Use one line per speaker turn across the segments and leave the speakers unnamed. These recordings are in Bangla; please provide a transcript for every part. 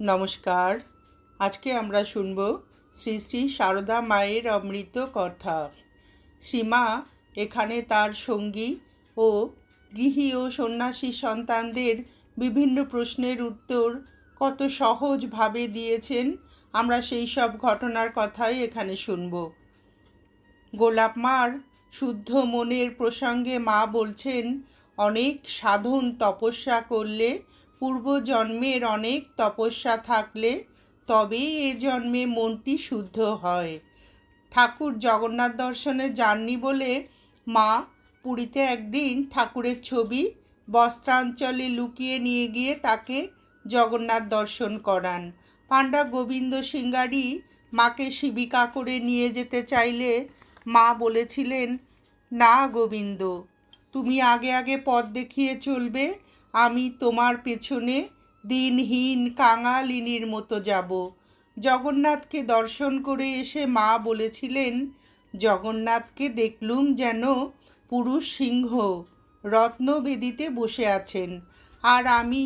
নমস্কার। আজকে আমরা শুনব শ্রী শ্রী সারদা মায়ের অমৃত কথা। শ্রীমা এখানে তার সঙ্গী ও গৃহী ও সন্ন্যাসী সন্তানদের বিভিন্ন প্রশ্নের উত্তর কত সহজভাবে দিয়েছেন আমরা সেই সব ঘটনার কথাই এখানে শুনব। গোলাপ মার শুদ্ধ মনের প্রসঙ্গে মা বলছেন, অনেক সাধন তপস্যা করলে পূর্বজন্মের অনেক তপস্যা থাকলে তবেই এ জন্মে মনটি শুদ্ধ হয়। ঠাকুর জগন্নাথ দর্শনে যাননি বলে মা পুরীতে একদিন ঠাকুরের ছবি বস্ত্রাঞ্চলে লুকিয়ে নিয়ে গিয়ে তাকে জগন্নাথ দর্শন করান। পাণ্ডা গোবিন্দ সিঙ্গারি মাকে শিবিকা করে নিয়ে যেতে চাইলে মা বলেছিলেন, না গোবিন্দ, তুমি আগে আগে পথ দেখিয়ে চলবে আমি তোমার পেছনে দিনহীন কাঙালিনীর মতো যাব। জগন্নাথকে দর্শন করে এসে মা বলেছিলেন, জগন্নাথকে দেখলুম যেন পুরুষ সিংহ রত্নবেদিতে বসে আছেন, আর আমি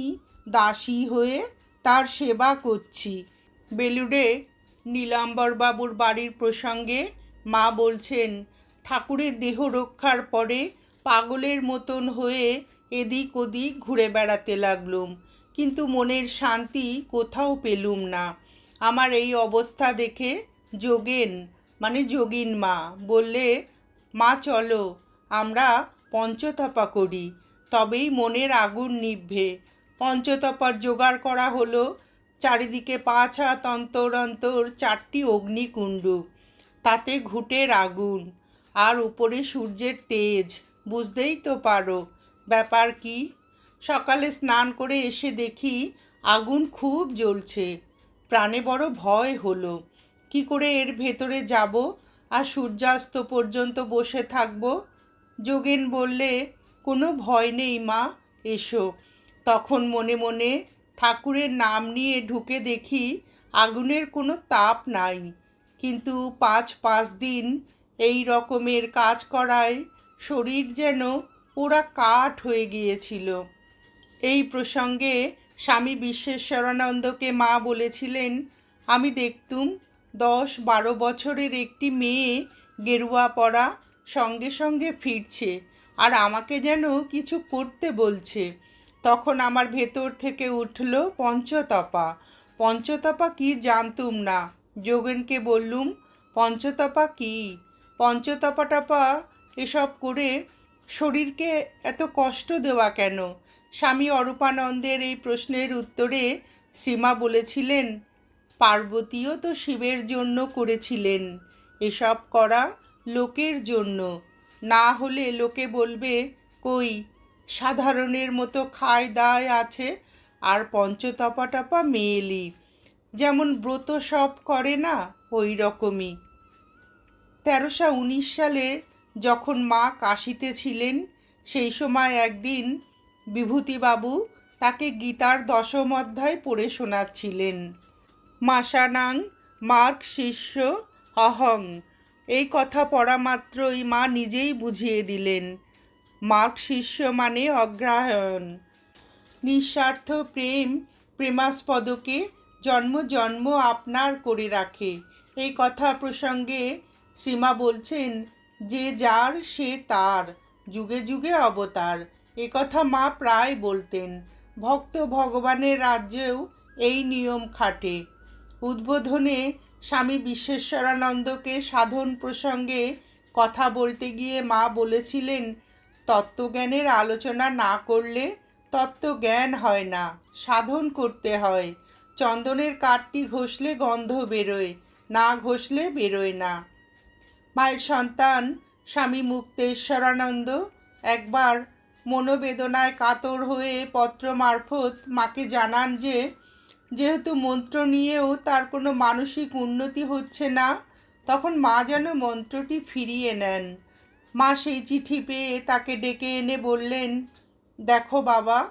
দাসী হয়ে তার সেবা করছি। বেলুড়ে নীলাম্বরবাবুর বাড়ির প্রসঙ্গে মা বলছেন, ঠাকুরের দেহ রক্ষার পরে পাগলের মতন হয়ে এদিক ওদিক ঘুরে বেড়াতে লাগলুম, কিন্তু মনের শান্তি কোথাও পেলুম না। আমার এই অবস্থা দেখে যোগেন মানে যোগিন মা, বললে, মা, চলো, আমরা পঞ্চতপা করি। তবেই মনের আগুন নিভবে পঞ্চতপার জোগাড় করা হলো, চারিদিকে পাঁচ হাত অন্তর অন্তর চারটি অগ্নিকুণ্ড। তাতে ঘুটের আগুন, আর উপরে সূর্যের তেজ, বুঝতেই তো পারো। ব্যাপার কি? সকালে স্নান করে এসে দেখি আগুন খুব জ্বলছে। প্রাণে বড় ভয় হলো। কি করে এর ভেতরে যাব আর সূর্যাস্ত পর্যন্ত বসে থাকব? যোগেন বললে, কোনো ভয় নেই মা, এসো। তখন মনে মনে ঠাকুরের নাম নিয়ে ঢুকে দেখি আগুনের কোনো তাপ নাই। কিন্তু পাঁচ পাঁচ দিন এই রকমের কাজ করায় শরীর যেন ওরা কাঠ হয়ে গিয়েছিল। এই প্রসঙ্গে স্বামী বিশ্বেশ্বরানন্দকে মা বলেছিলেন, আমি দেখতুম দশ বারো বছরের একটি মেয়ে গেরুয়া পরা সঙ্গে সঙ্গে ফিরছে আর আমাকে যেন কিছু করতে বলছে। তখন আমার ভেতর থেকে উঠল পঞ্চতপা। পঞ্চতপা কি জানতুম না? যোগেনকে বললুম, পঞ্চতপা কি? পঞ্চতপা টপা এসব করে শরীরকে এত কষ্ট দেওয়া কেন? স্বামী অরূপানন্দের এই প্রশ্নের উত্তরে শ্রীমা বলেছিলেন, পার্বতীও তো শিবের জন্য করেছিলেন, এসব করা লোকের জন্য। না হলে লোকে বলবে, কই, সাধারণের মতো খায় দায় আছে আর পঞ্চতপা টপা মেয়েলি। যেমন ব্রত সব করে না, ওই রকমই। তেরোশো উনিশ সালের যখন মা কাশিতে ছিলেন, সেই সময় একদিন বিভূতিবাবু তাকে গীতার দশম অধ্যায় পড়ে শোনাচ্ছিলেন। মাসানাং মার্ক শিষ্য অহং। এই কথা পড়া মাত্রই মা নিজেই বুঝিয়ে দিলেন। মার্ক শিষ্য মানে অগ্রায়ণ নিঃস্বার্থ প্রেম প্রেমাস্পদকে জন্ম জন্ম আপনার করে রাখে। এই কথা প্রসঙ্গে শ্রীমা বলছেন যে যার সে তার, যুগে যুগে অবতার। এ কথা মা প্রায় বলতেন। ভক্ত ভগবানের রাজ্যেও এই নিয়ম খাটে। উদ্বোধনে স্বামী বিশ্বেশ্বরানন্দকে সাধন প্রসঙ্গে কথা বলতে গিয়ে মা বলেছিলেন, তত্ত্বজ্ঞানের আলোচনা না করলে তত্ত্বজ্ঞান হয় না, সাধন করতে হয়। চন্দনের কাঠটি ঘষলে গন্ধ বেরোয়, না ঘষলে বেরোয় না। মায়ের সন্তান, স্বামী মুক্তেশ্বরানন্দ, একবার মনোবেদনায় কাতর হয়ে পত্র মারফত মাকে জানান যে, যেহেতু মন্ত্র নিয়েও তার কোনো মানসিক উন্নতি হচ্ছে না, তখন মা যেন মন্ত্রটি ফিরিয়ে নেন। মা সেই চিঠি পেয়ে তাকে ডেকে এনে বললেন, দেখো বাবা,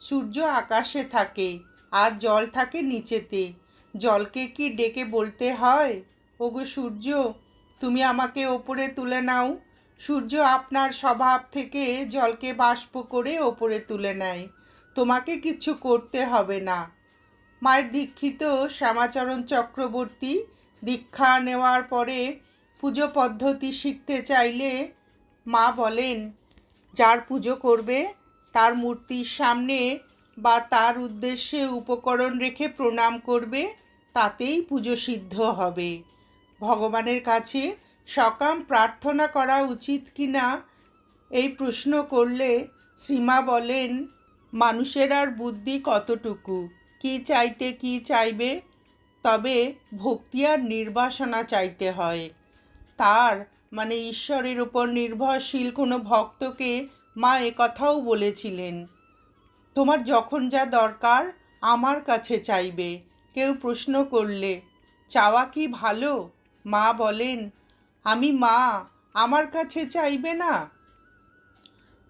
সূর্য আকাশে থাকে আর জল থাকে নিচেতে। জলকে কি ডেকে বলতে হয়? ওগো সূর্য তুমি আমাকে ওপরে তুলে নাও। সূর্য আপনার স্বভাব থেকে জলকে বাষ্প করে ওপরে তুলে নেয়। তোমাকে কিছু করতে হবে না। মায়ের দীক্ষিত শ্যামাচরণ চক্রবর্তী দীক্ষা নেওয়ার পরে পুজো পদ্ধতি শিখতে চাইলে মা বলেন, যার পুজো করবে, তার মূর্তির সামনে বা তার উদ্দেশ্যে উপকরণ রেখে প্রণাম করবে, তাতেই পুজো সিদ্ধ হবে। ভগবানের কাছে সকাম প্রার্থনা করা উচিত কি না এই প্রশ্ন করলে শ্রীমা বলেন, মানুষের আর বুদ্ধি কতটুকু? কি চাইতে কি চাইবে? তবে ভক্তি আর নির্বাসনা চাইতে হয়। তার মানে ঈশ্বরের উপর নির্ভরশীল কোনো ভক্তকে মা কথাও বলেছিলেন, তোমার যখন যা দরকার আমার কাছে চাইবে। কেউ প্রশ্ন করলে, চাওয়া কি ভালো? মা বলেন, আমি মা, আমার কাছে চাইবে না?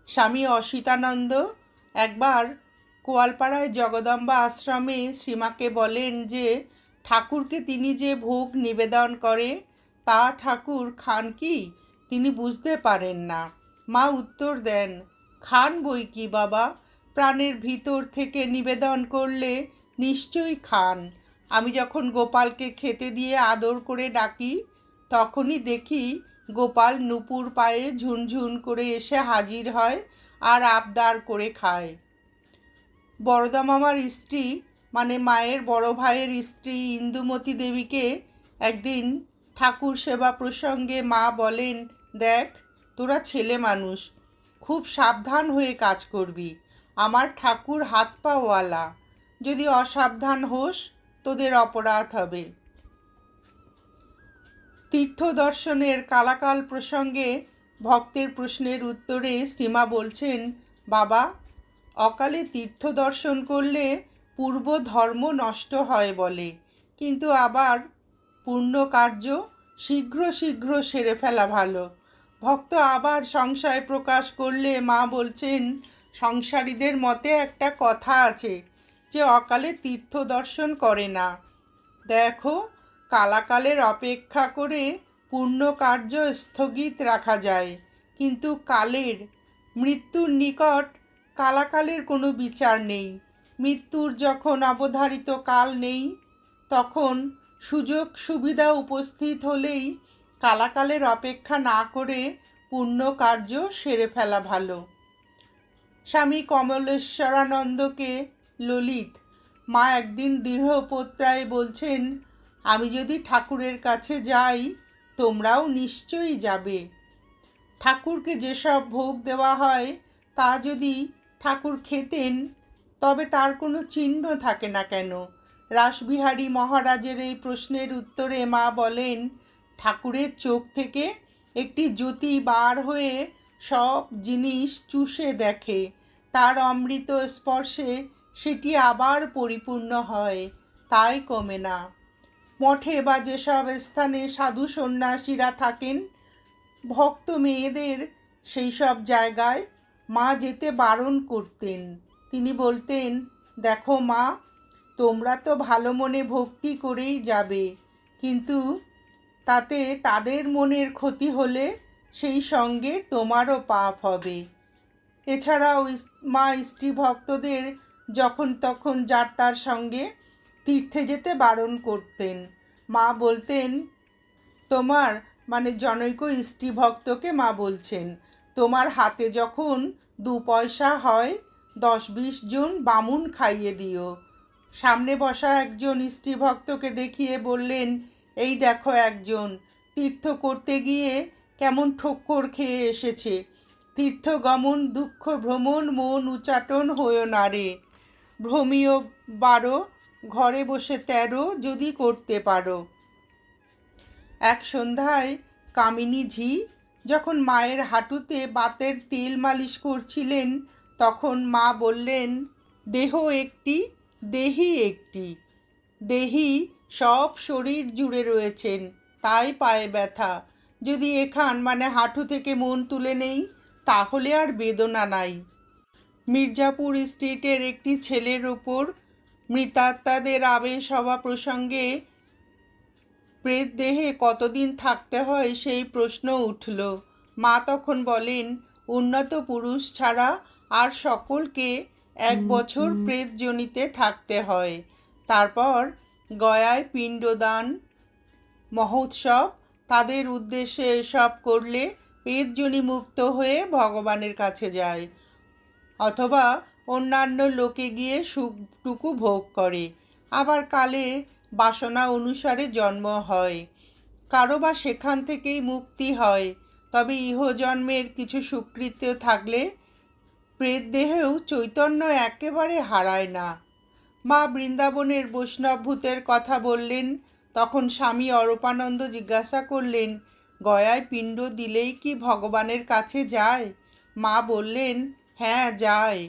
স্বামী অসিতানন্দ একবার কোয়ালপাড়ায় জগদম্বা আশ্রমে শ্রীমাকে বলেন যে, ঠাকুরকে তিনি যে ভোগ নিবেদন করে, তা ঠাকুর খান কি? তিনি বুঝতে পারেন না। মা উত্তর দেন, খান বই কি বাবা? প্রাণের ভিতর থেকে নিবেদন করলে নিশ্চয়ই খান। আমি যখন গোপালকে খেতে দিয়ে আদর করে ডাকি, তখনই দেখি গোপাল নুপুর পায়ে ঝুনঝুন করে এসে হাজির হয় আর আবদার করে খায়। বড়দা মামার স্ত্রী মানে মায়ের বড় ভাইয়ের স্ত্রী ইন্দুমতী দেবীকে একদিন ঠাকুর সেবা প্রসঙ্গে মা বলেন, দেখ, তোরা ছেলে মানুষ, খুব সাবধান হয়ে কাজ করবি। আমার ঠাকুর হাত পাওয়ালা যদি অসাবধান হোস তোদের অপরাধ হবে। তীর্থ দর্শনের কালাকাল প্রসঙ্গে ভক্তের প্রশ্নের উত্তরে শ্রীমা বলছেন, বাবা, অকালে তীর্থ দর্শন করলে পূর্ব ধর্ম নষ্ট হয় বলে, কিন্তু আবার পূর্ণ কার্য শীঘ্র শীঘ্র সেরে ফেলা ভালো। ভক্ত আবার সংশয় প্রকাশ করলে মা বলছেন, সংসারীদের মতে একটা কথা আছে যে অকালে তীর্থ দর্শন করে না। দেখো, কালাকালের অপেক্ষা করে পূর্ণ কার্য স্থগিত রাখা যায়, কিন্তু কালের মৃত্যুর নিকট কালাকালের কোনো বিচার নেই। মৃত্যুর যখন অবধারিত কাল নেই, তখন সুযোগ সুবিধা উপস্থিত হলেই কালাকালের অপেক্ষা না করে পূর্ণ কার্য সেরে ফেলা ভালো। স্বামী কমলেশ্বরানন্দকে ললিত। মা একদিন দৃঢ়পত্রায় বলছেন, আমি যদি ঠাকুরের কাছে যাই, তোমরাও নিশ্চয়ই যাবে। ঠাকুরকে যেসব ভোগ দেওয়া হয়, তা যদি ঠাকুর খেতেন, তবে তার কোনো চিহ্ন থাকে না কেন? রাসবিহারী মহারাজের এই প্রশ্নের উত্তরে মা বলেন, ঠাকুরের চোখ থেকে একটি জ্যোতি বার হয়ে সব জিনিস চুষে দেখে। তার অমৃত স্পর্শে সেটি আবার পরিপূর্ণ হয়, তাই কমে না। মঠে বা যেসব স্থানে সাধু সন্ন্যাসীরা থাকেন, ভক্ত মেয়েদের সেই সব জায়গায় মা যেতে বারণ করতেন। তিনি বলতেন, দেখো মা, তোমরা তো ভালো মনে ভক্তি করেই যাবে, কিন্তু তাতে তাদের মনের ক্ষতি হলে সেই সঙ্গে তোমারও পাপ হবে। এছাড়াও মা স্ত্রী ভক্তদের যখন তখন যার তার সঙ্গে তীর্থে যেতে বারণ করতেন। মা বলতেন, তোমার মানে জনৈক স্ত্রী ভক্তকে মা বলছেন, তোমার হাতে যখন দু পয়সা হয়, দশ বিশ জন বামুন খাইয়ে দিও। সামনে বসা একজন স্ত্রী ভক্তকে দেখিয়ে বললেন, এই দেখো একজন, তীর্থ করতে গিয়ে কেমন ঠক্কর খেয়ে এসেছে। তীর্থগমন, দুঃখ, ভ্রমণ, মন উচাটন হয়েও না রে। ভ্রমীয় বারো, ঘরে বসে তেরো যদি করতে পারো। এক সন্ধ্যায় কামিনী ঝি যখন মায়ের হাঁটুতে বাতের তেল মালিশ করছিলেন, তখন মা বললেন, দেহ একটি, দেহি একটি। দেহি সব শরীর জুড়ে রয়েছেন, তাই পায়ে ব্যথা। যদি এখান মানে হাঁটু থেকে মন তুলে নেই, তাহলে আর বেদনা নাই। মির্জাপুর স্ট্রিটের একটি ছেলের ওপর মৃতাত্মাদের আবেশ হওয়া প্রসঙ্গে প্রেত দেহে কতদিন থাকতে হয় সেই প্রশ্ন উঠল। মা তখন বলেন উন্নত পুরুষ ছাড়া আর সকলকে এক বছর প্রেতজনিতে থাকতে হয়। তারপর গয়ায় পিণ্ডদান মহোৎসব তাদের উদ্দেশ্যে এসব করলে পেটজনি মুক্ত হয়ে ভগবানের কাছে যায়। অথবা অন্যান্য লোকে গিয়ে সুখটুকু ভোগ করে। আবার কালে বাসনা অনুসারে জন্ম হয়। কারও বা সেখান থেকেই মুক্তি হয়। তবে ইহজন্মের কিছু সুকৃত্য থাকলে প্রেত দেহেও চৈতন্য একেবারে হারায় না। মা বৃন্দাবনের বৈষ্ণব ভূতের কথা বললেন, তখন স্বামী অরূপানন্দ জিজ্ঞাসা করলেন, গয়ায় পিণ্ড দিলেই কি ভগবানের কাছে যায়? মা বললেন হ্যাঁ যায়।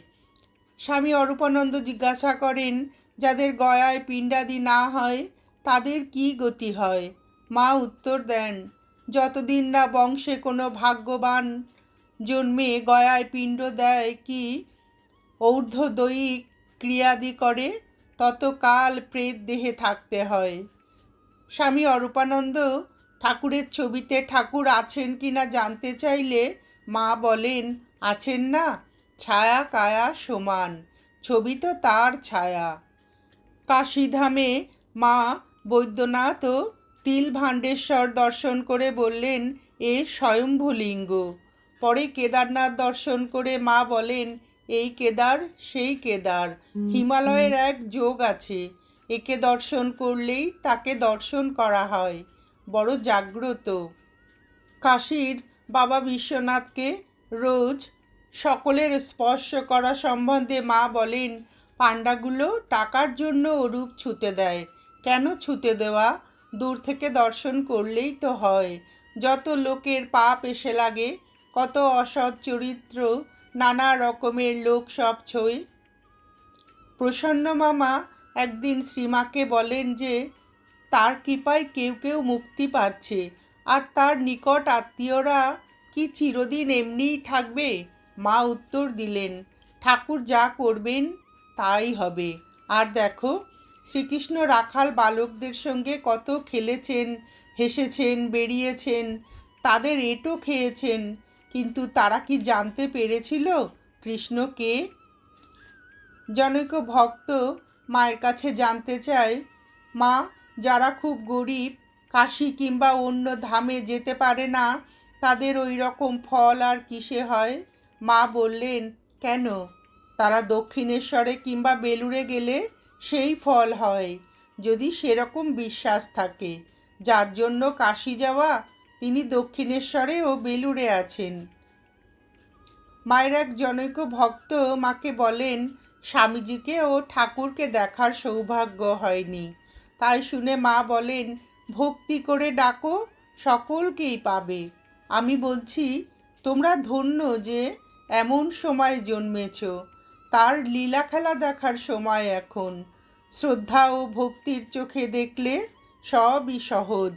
স্বামী অরূপানন্দ জিজ্ঞাসা করেন, যাদের গয়ায় পিণ্ডাদি না হয়, তাদের কি গতি হয়? মা উত্তর দেন, যতদিন না বংশে কোনো ভাগ্যবান জন্মে গয়ায় পিণ্ড দেয় কি ঊর্ধ্বদয়িক ক্রিয়াদি করে, ততকাল প্রেত দেহে থাকতে হয়। স্বামী অরূপানন্দ ঠাকুরের ছবিতে ঠাকুর আছেন কি না জানতে চাইলে মা বলেন, আছেন না। ছায়া কায়া সমান ছবি তো তার ছায়া। কাশীধামে মা বৈদ্যনাথ ও তিল ভাণ্ডেশ্বর দর্শন করে বললেন এ স্বয়ম্ভুলিঙ্গ। পরে কেদারনাথ দর্শন করে মা বলেন এই কেদার সেই কেদার। হিমালয়ের এক যোগ আছে। একে দর্শন করলেই তাকে দর্শন করা হয়। বড় জাগ্রত। কাশীর বাবা বিশ্বনাথকে রোজ সকলের স্পর্শ করা সম্বন্ধে মা বলেন, পাণ্ডাগুলো টাকার জন্য ওরূপ ছুতে দেয়। কেন ছুতে দেওয়া? দূর থেকে দর্শন করলেই তো হয়। যত লোকের পাপ এসে লাগে, কত অসৎ চরিত্র, নানা রকমের লোক সব ছই। প্রসন্ন মামা একদিন শ্রীমাকে বলেন যে, তার কৃপায় কেউ কেউ মুক্তি পাচ্ছে, আর তার নিকট আত্মীয়রা কি চিরদিন এমনিই থাকবে? মা উত্তর দিলেন, ঠাকুর যা করবেন তাই হবে। আর দেখো, শ্রীকৃষ্ণ রাখাল বালকদের সঙ্গে কত খেলেছেন, হেসেছেন, বেরিয়েছেন, তাদের এঁটো খেয়েছেন, কিন্তু তারা কি জানতে পেরেছিল কৃষ্ণ কে? জনৈক ভক্ত মায়ের কাছে জানতে চায়, মা, যারা খুব গরিব, কাশি কিংবা অন্য ধামে যেতে পারে না, তাদের ওই রকম ফল আর কিসে হয়? মা বললেন, কেন? তারা দক্ষিণেশ্বরে কিংবা বেলুড়ে গেলে সেই ফল হয়, যদি সেরকম বিশ্বাস থাকে। যার জন্য কাশি যাওয়া, তিনি দক্ষিণেশ্বরে ও বেলুড়ে আছেন। মায়ের এক জনৈক ভক্ত মাকে বলেন, স্বামীজিকে ও ঠাকুরকে দেখার সৌভাগ্য হয়নি। তাই শুনে মা বলেন, ভক্তি করে ডাকো, সকলকেই পাবে। আমি বলছি, তোমরা ধন্য যে এমন সময় জন্মেছ। তার লীলা খেলা দেখার সময় এখন। শ্রদ্ধা ও ভক্তির চোখে দেখলে সবই সহজ।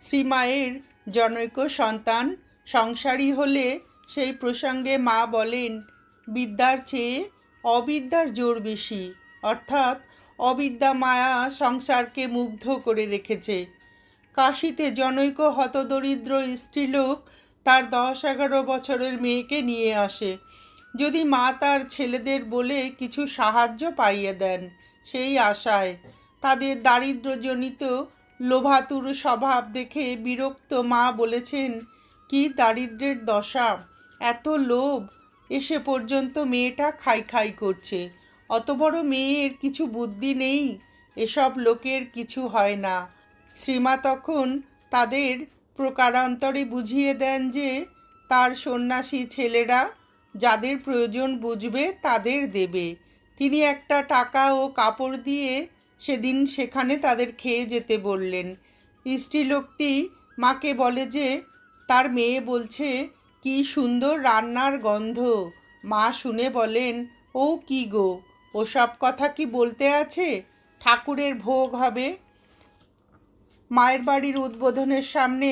শ্রীমায়ের জনৈক সন্তান সংসারী হলে সেই প্রসঙ্গে মা বলেন, বিদ্যার চেয়ে অবিদ্যার জোর বেশি। অর্থাৎ অবিদ্যা মায়া সংসারকে মুগ্ধ করে রেখেছে। কাশিতে জনৈক হতদরিদ্র স্ত্রীলোক তার দশ এগারো বছরের মেয়েকে নিয়ে আসে। যদি মা তার ছেলেদের বলে কিছু সাহায্য পাইয়ে দেন, সেই আশায়। তাদের দারিদ্র্যজনিত লোভাতুর স্বভাব দেখে বিরক্ত মা বলেছেন, কি দারিদ্রের দশা? এত লোভ? এসে পর্যন্ত মেয়েটা খাই খাই করছে। অত বড় মেয়ের কিছু বুদ্ধি নেই? এসব লোকের কিছু হয় না। শ্রীমা তখন তাদের প্রকারান্তরে বুঝিয়ে দেন যে তার সন্ন্যাসী ছেলেরা যাদের প্রয়োজন বুঝবে তাদের দেবে। তিনি একটা টাকা ও কাপড় দিয়ে সেদিন সেখানে তাদের খেয়ে যেতে বললেন। স্ত্রীলোকটি মাকে বলে যে, তার মেয়ে বলছে, কি সুন্দর রান্নার গন্ধ। মা শুনে বলেন, ও কি গো, ওসব কথা কি বলতে আছে? ঠাকুরের ভোগ হবে? মায়ের বাড়ির উদ্বোধনের সামনে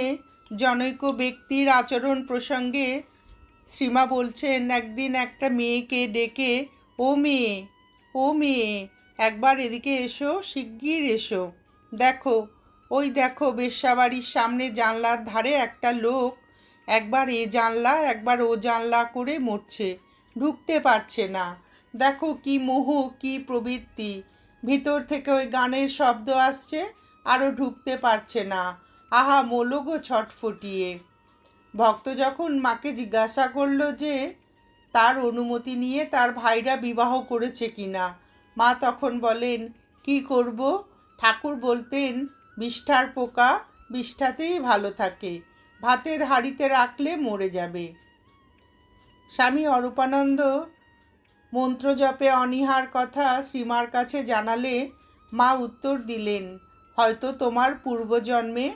জনৈক ব্যক্তির আচরণ প্রসঙ্গে শ্রীমা বলছেন, একদিন একটা মেয়েকে ডেকে, ও মেয়ে ও মেয়ে, একবার এদিকে এসো, শিগগির এসো। দেখো, ওই দেখো বেশ্যাবাড়ির সামনে জানলার ধারে একটা লোক, একবার এ জানলা, একবার ও জানলা করে মরছে, ঢুকতে পারছে না। দেখো কি মোহ, কি প্রবৃত্তি, ভিতর থেকে ওই গানের শব্দ আসছে আরও ঢুকতে পারছে না। আহা মোলগো ছটফটিয়ে। ভক্ত যখন মাকে জিজ্ঞাসা করল যে, তার অনুমতি নিয়ে তার ভাইরা বিবাহ করেছে কিনা, মা তখন বলেন, কি করব? ঠাকুর বলতেন, বিষ্ঠার পোকা বিষ্ঠাতেই ভালো থাকে, ভাতের হাঁড়িতে রাখলে মরে যাবে। স্বামী অরূপানন্দ মন্ত্র জপে অনীহার কথা শ্রীমার কাছে জানালে মা উত্তর দিলেন হয়তো তোমার পূর্বজন্মে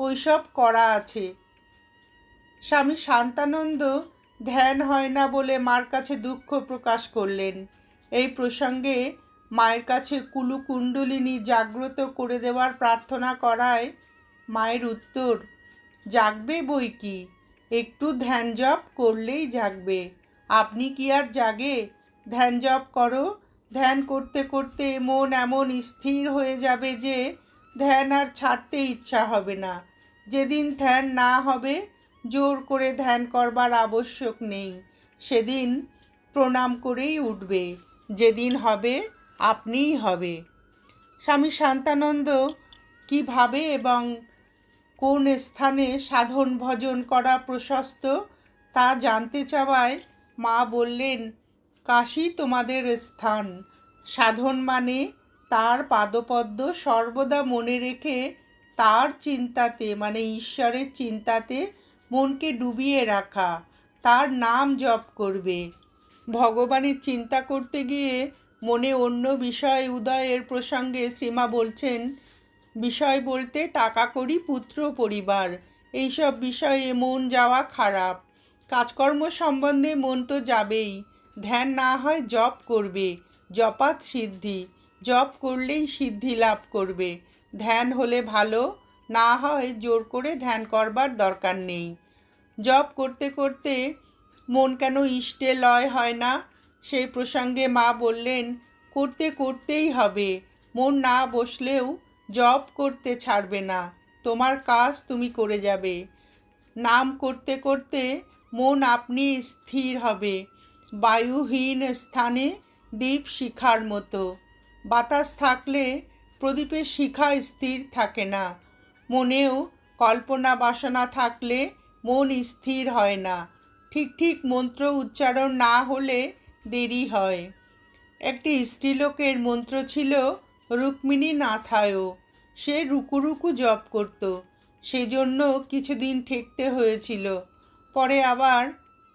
ওইসব করা আছে। স্বামী শান্তানন্দ ধ্যান হয় না বলে মার কাছে দুঃখ প্রকাশ করলেন। এই প্রসঙ্গে মায়ের কাছে কুলুকুণ্ডলিনী জাগ্রত করে দেওয়ার প্রার্থনা করায় মায়ের উত্তর, জাগবে বই কি? একটু ধ্যান জপ করলেই জাগবে। আপনি কি আর জাগে? ধ্যান জপ করো। ধ্যান করতে করতে মন এমন স্থির হয়ে যাবে যে ধ্যান আর ছাড়তে ইচ্ছা হবে না। যেদিন ধ্যান না হবে, জোর করে ধ্যান করবার আবশ্যক নেই। সেদিন প্রণাম করেই উঠবে। যেদিন হবে, আপনিই হবে। স্বামী শান্তানন্দ কীভাবে এবং কোন স্থানে সাধন ভজন করা প্রশস্ত তা জানতে চাওয়ায় মা বললেন, কাশী তোমাদের স্থান। সাধন মানে তার পাদপদ্ম সর্বদা মনে রেখে তার চিন্তাতে মানে ঈশ্বরের চিন্তাতে মনকে ডুবিয়ে রাখা, তার নাম জপ করবে। ভগবানের চিন্তা করতে গিয়ে মনে অন্য বিষয় উদয়ের প্রসঙ্গে শ্রীমা বলছেন, বিষয় বলতে টাকা করি, পুত্র, পরিবার, এইসব বিষয়ে মন যাওয়া খারাপ। কাজকর্ম সম্বন্ধে মন তো যাবেই, ধ্যান না হয় জপ করবে, জপাত সিদ্ধি। জপ করলেই সিদ্ধি লাভ করবে। ধ্যান হলে ভালো, না হয় জোর করে ধ্যান করবার দরকার নেই। জপ করতে করতে মন কেন ইষ্টে লয় হয় না? সেই প্রসঙ্গে মা বললেন, করতে করতেই হবে। মন না বসলেও জপ করতে ছাড়বে না। তোমার কাজ তুমি করে যাবে। নাম করতে করতে মন আপনি স্থির হবে। বায়ুহীন স্থানে দ্বীপ শিখার মতো। বাতাস থাকলে প্রদীপের শিখা স্থির থাকে না। মনেও কল্পনা বাসনা থাকলে মন স্থির হয় না। ঠিক ঠিক মন্ত্র উচ্চারণ না হলে দেরি হয়। একটি স্ত্রীলোকের মন্ত্র ছিল রুক্মিণী নাথায়ও সে রুকু রুকু জপ করত। সেজন্য কিছুদিন ঠেকতে হয়েছিল। পরে আবার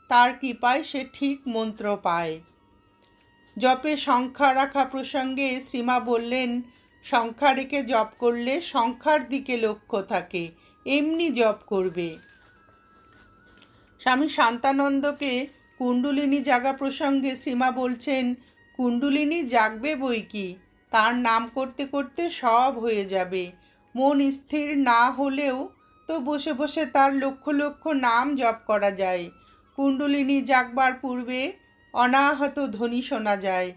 তার কৃপায় সে ঠিক মন্ত্র পায়। জপে সংখ্যা রাখা প্রসঙ্গে শ্রীমা বললেন সংখ্যা রেখে জপ করলে সংখ্যার দিকে লক্ষ্য থাকে, এমনি জপ করবে। স্বামী শান্তানন্দকে কুণ্ডুলিনী জাগা প্রসঙ্গে শ্রীমা বলছেন, কুণ্ডুলিনী জাগবে বই কি? তার নাম করতে করতে সব হয়ে যাবে। মন স্থির না হলেও তো বসে বসে তার লক্ষ লক্ষ নাম জপ করা যায়। কুণ্ডলিনী জাগবার পূর্বে অনাহত ধ্বনি শোনা যায়।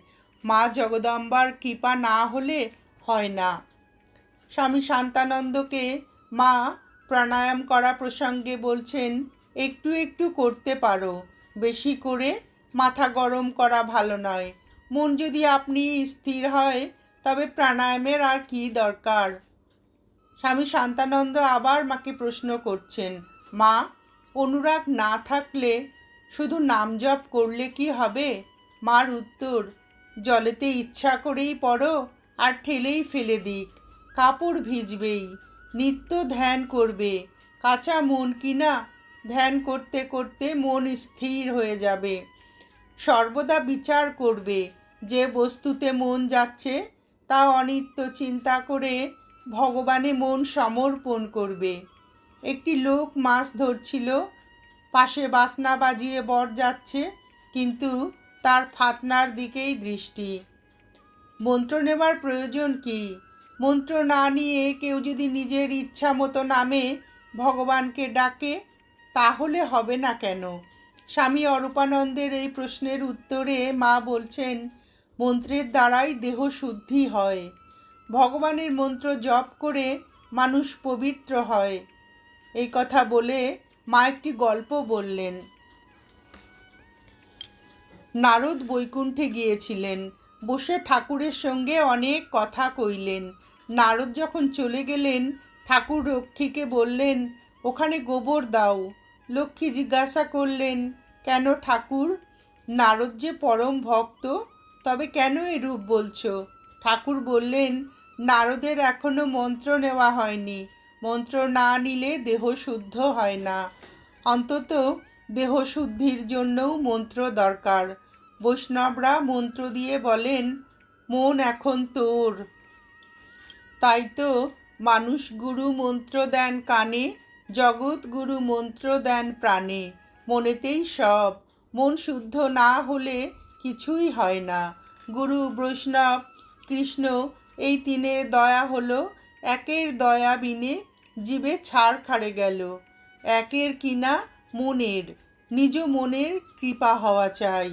মা জগদম্বার কৃপা না হলে হয় না। স্বামী শান্তানন্দকে মা প্রাণায়াম করা প্রসঙ্গে বলছেন, একটু একটু করতে পারো। বেশি করে মাথা গরম করা ভালো নয়। মন যদি আপনি স্থির হয়, তবে প্রাণায়ামের আর কি দরকার? স্বামী শান্তানন্দ আবার মাকে প্রশ্ন করছেন, মা, অনুরাগ না থাকলে শুধু নাম জপ করলে কি হবে? মার উত্তর, জলেতে ইচ্ছা করেই পড়ো আর ঠেলেই ফেলে দিক। কাপড় ভিজবেই, নিত্য ধ্যান করবে। কাঁচা মন কিনা, ধ্যান করতে করতে মন স্থির হয়ে যাবে। সর্বদা বিচার করবে যে বস্তুতে মন যাচ্ছে, তা অনিত্য চিন্তা করে ভগবানে মন সমর্পণ করবে। একটি লোক মাছ ধরছিল পাশে বাসনা বাজিয়ে বর যাচ্ছে, কিন্তু তার ফাতনার দিকেই দৃষ্টি। মন্ত্র নেবার প্রয়োজন কি? মন্ত্র না নিয়ে কেউ যদি নিজের ইচ্ছা মতো নামে ভগবানকে ডাকে, তাহলে হবে না কেন? স্বামী অরূপানন্দের এই প্রশ্নের উত্তরে মা বলছেন, মন্ত্রের দ্বারাই দেহ শুদ্ধি হয়। ভগবানের মন্ত্র জপ করে মানুষ পবিত্র হয়। এই কথা বলে মা একটি গল্প বললেন। নারদ বৈকুণ্ঠে গিয়েছিলেন। বসে ঠাকুরের সঙ্গে অনেক কথা কইলেন। নারদ যখন চলে গেলেন, ঠাকুর লক্ষ্মীকে বললেন, ওখানে গোবর দাও। লক্ষ্মী জিজ্ঞাসা করলেন, কেন ঠাকুর? নারদ যে পরম ভক্ত, তবে কেন এরূপ বলছো? ঠাকুর বললেন, নারদের এখনও মন্ত্র নেওয়া হয়নি। মন্ত্র না নিলে দেহ শুদ্ধ হয় না। অন্তত দেহ শুদ্ধির জন্যও মন্ত্র দরকার। বৈষ্ণবরা মন্ত্র দিয়ে বলেন, মন এখন তোর। তাই তো মানুষ গুরু মন্ত্র দেন কানে, জগৎ গুরু মন্ত্র দেন প্রাণে। মনেতেই সব। মন শুদ্ধ না হলে কিছুই হয় না। গুরু, বৈষ্ণব, কৃষ্ণ, এই তিনের দয়া হলো। একের দয়া বিনে জীবে ছাড় খাড়ে গেল। একের কিনা মনের নিজ মনের কৃপা হওয়া চাই।